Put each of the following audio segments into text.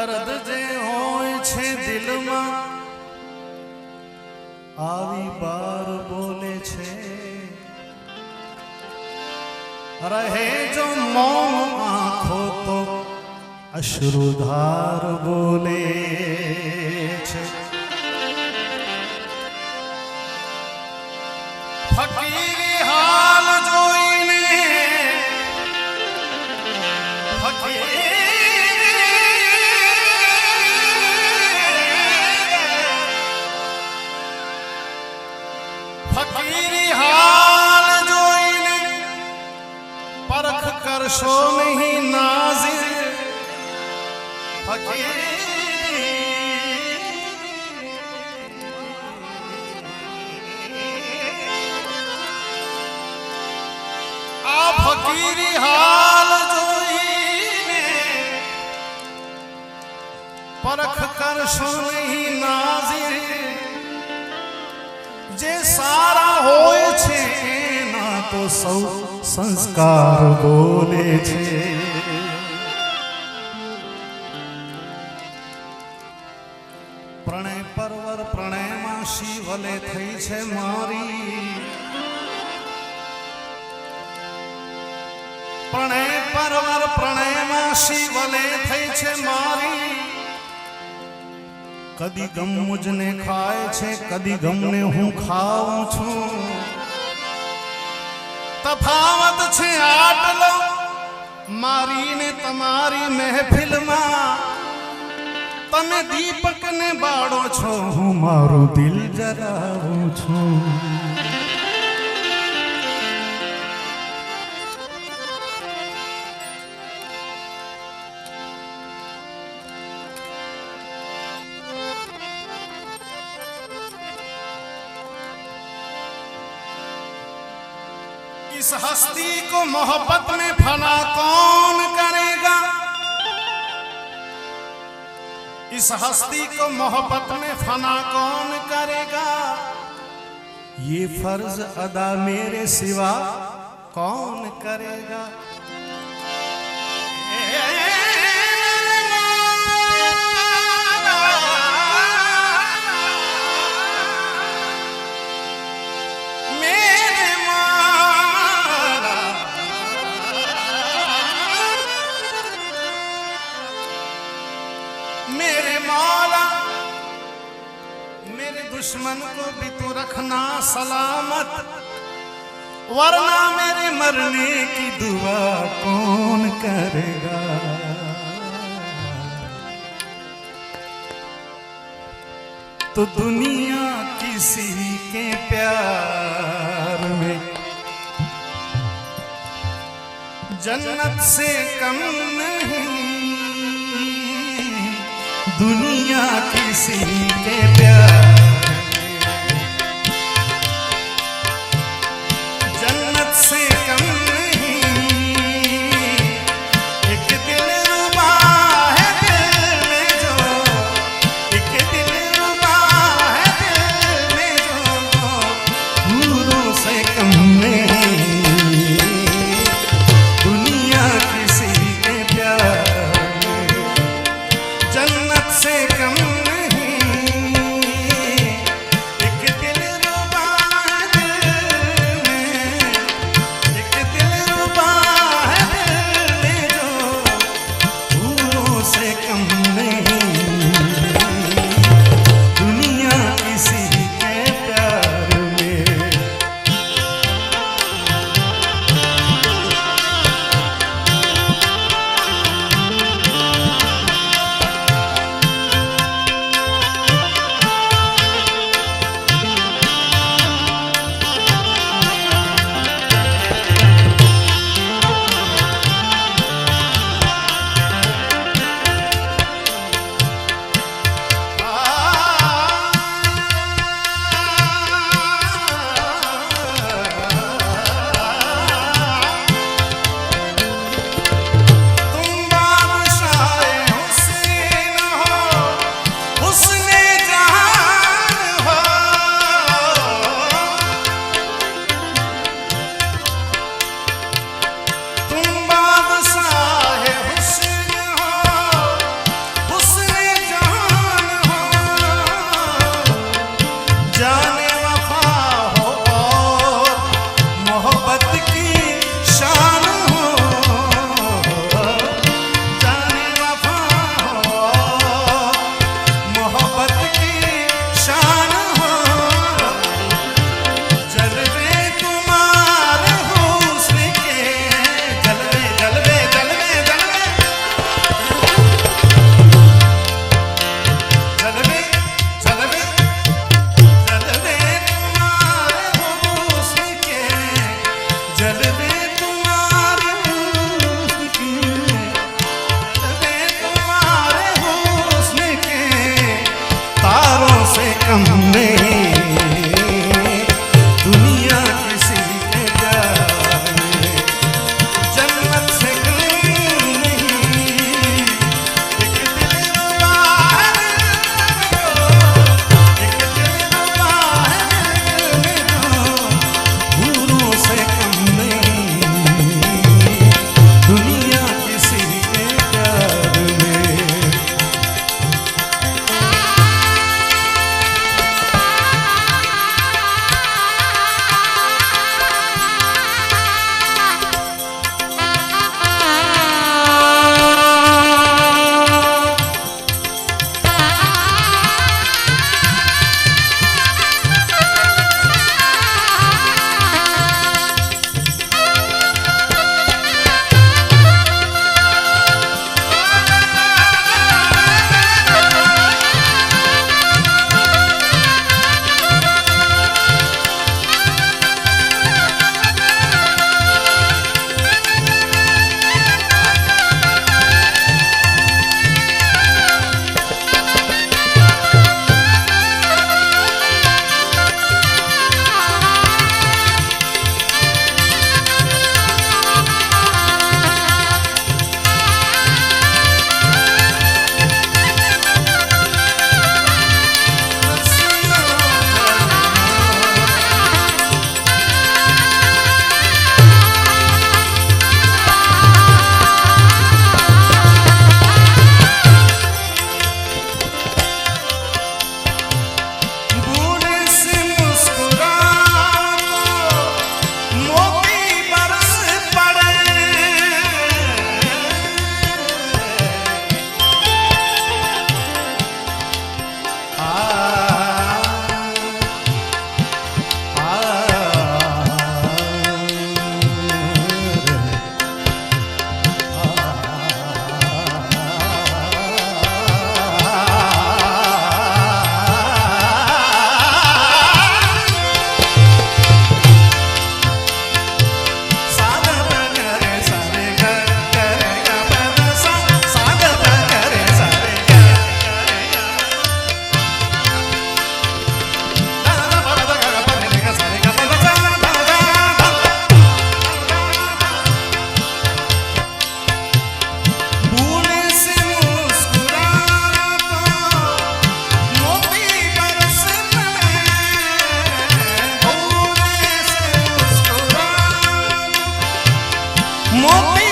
દર્દ જે હોય છે દિલમાં આવી બાર બોલે છે રહે જો મૌન આંખો તો અશ્રુધાર બોલે नशो नहीं नाजिर आप फकीरी हाल परख कर सुनी नाजिर जे सारा होए छे ना तो सौ સંસ્કાર બોલે છે. પ્રણય પરવર પ્રણયમાં શિવલે થઈ છે મારી. પ્રણય પરવર પ્રણયમાં શિવલે થઈ છે મારી. કદી ગમ મુજને ખાય છે, કદી ગમને હું ખાઉં છું. તફાવત છે, આટલો. મારી ને તમારી મહેફિલમાં તમે દીપક ને બાળો છો, હું મારું દિલ જરાવું છું. इस हस्ती को मोहब्बत में फना कौन करेगा? इस हस्ती को मोहब्बत में फना कौन करेगा? ये फ़र्ज़ अदा मेरे सिवा कौन करेगा? दुश्मन को भी तू रखना सलामत, वरना मेरे मरने की दुआ कौन करेगा? तो दुनिया किसी के प्यार में, जन्नत से कम नहीं। दुनिया किसी के प्यार 魔力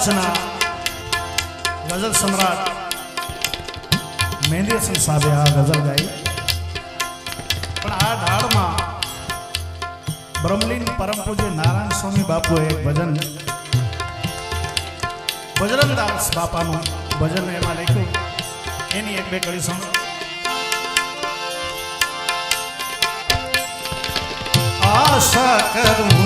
रचना, गज़ल सम्राट, मेहंदी सिंह साहब आ गज़ल गाई। ब्रह्मलीन परम पूज्य नारायण स्वामी बापू एक भजन। बजरंगदास बापा नु भजन एम लिखो एनी एक कड़ी समझ आशा करू